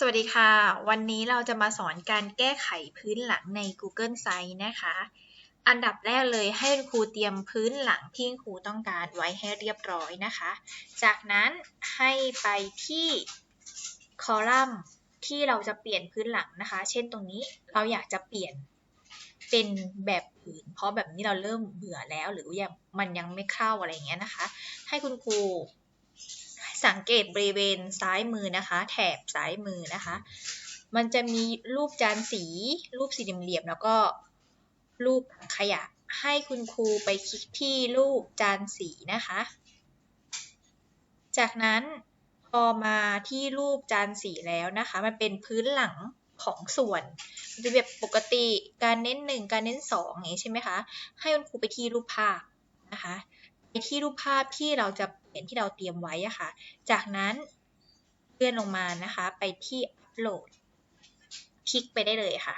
สวัสดีค่ะ วันนี้เราจะมาสอนการแก้ไขพื้นหลังใน Google Sites นะคะ อันดับแรกเลยให้ครูเตรียมพื้นหลังที่ครูต้องการไว้ให้เรียบร้อยนะคะ จากนั้นให้ไปที่คอลัมน์ที่เราจะเปลี่ยนพื้นหลังนะคะ เช่นตรงนี้เราอยากจะเปลี่ยนเป็นแบบอื่นเพราะแบบนี้เราเริ่มเบื่อแล้วหรือยังมันยังไม่เข้าอะไรอย่างเงี้ยนะคะ ให้คุณครู สังเกตบริเวณซ้ายมือนะคะ แถบซ้ายมือนะคะ มันจะมีรูปจานสี รูปสี่เหลี่ยมแล้วก็รูปขยะให้คุณครูไปคลิกที่รูปจานสีนะคะ จากนั้นพอมาที่รูปจานสีแล้วนะคะ มันเป็นพื้นหลังของส่วนมันจะแบบปกติการเน้นหนึ่งการเน้นสองอย่างนี้ใช่ไหมคะ ให้คุณครูไปที่รูปภาพนะคะ ที่รูปภาพที่เราจะเปลี่ยนที่เราเตรียมไว้อะค่ะ จากนั้นเลื่อนลงมานะคะ ไปที่อัปโหลด คลิกไปได้เลยค่ะ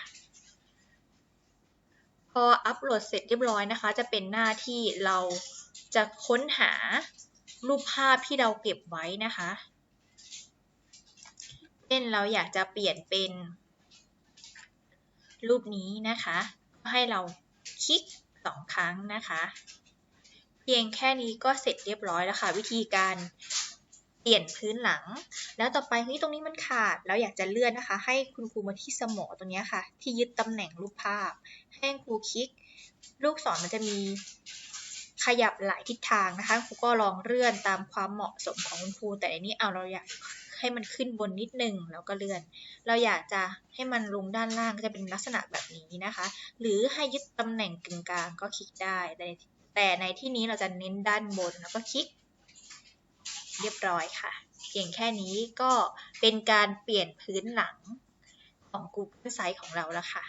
พออัปโหลดเสร็จเรียบร้อยนะคะ จะเป็นหน้าที่เราจะค้นหารูปภาพที่เราเก็บไว้นะคะ เช่นเราอยากจะเปลี่ยนเป็นรูปนี้นะคะ ให้เราคลิกสองครั้งนะคะ พียงแค่นี้ก็เสร็จเรียบร้อยแล้วค่ะ วิธีการเปลี่ยนพื้นหลัง แล้วต่อไปที่ตรงนี้มันขาดแล้วอยากจะเลื่อนนะคะ ให้คุณครูมาที่สมอตรงนี้ค่ะ ที่ยึดตำแหน่งรูปภาพ ให้ครูคลิก ลูกศรมันจะมีขยับหลายทิศทางนะคะครูก็ลองเลื่อนตามความเหมาะสมของคุณครูแต่อันนี้เอาเราอยากให้มันขึ้นบนนิดนึงแล้วก็เลื่อน เราอยากจะให้มันลงด้านล่างก็จะเป็นลักษณะแบบนี้นะคะ หรือให้ยึดตำแหน่งกึ่งกลางก็คลิกได้แต่ แต่ในที่นี้เราจะเน้นด้านบนแล้วก็คลิก เรียบร้อยค่ะ เพียงแค่นี้ก็เป็นการเปลี่ยนพื้นหลังของ Google Site ของเราแล้วค่ะ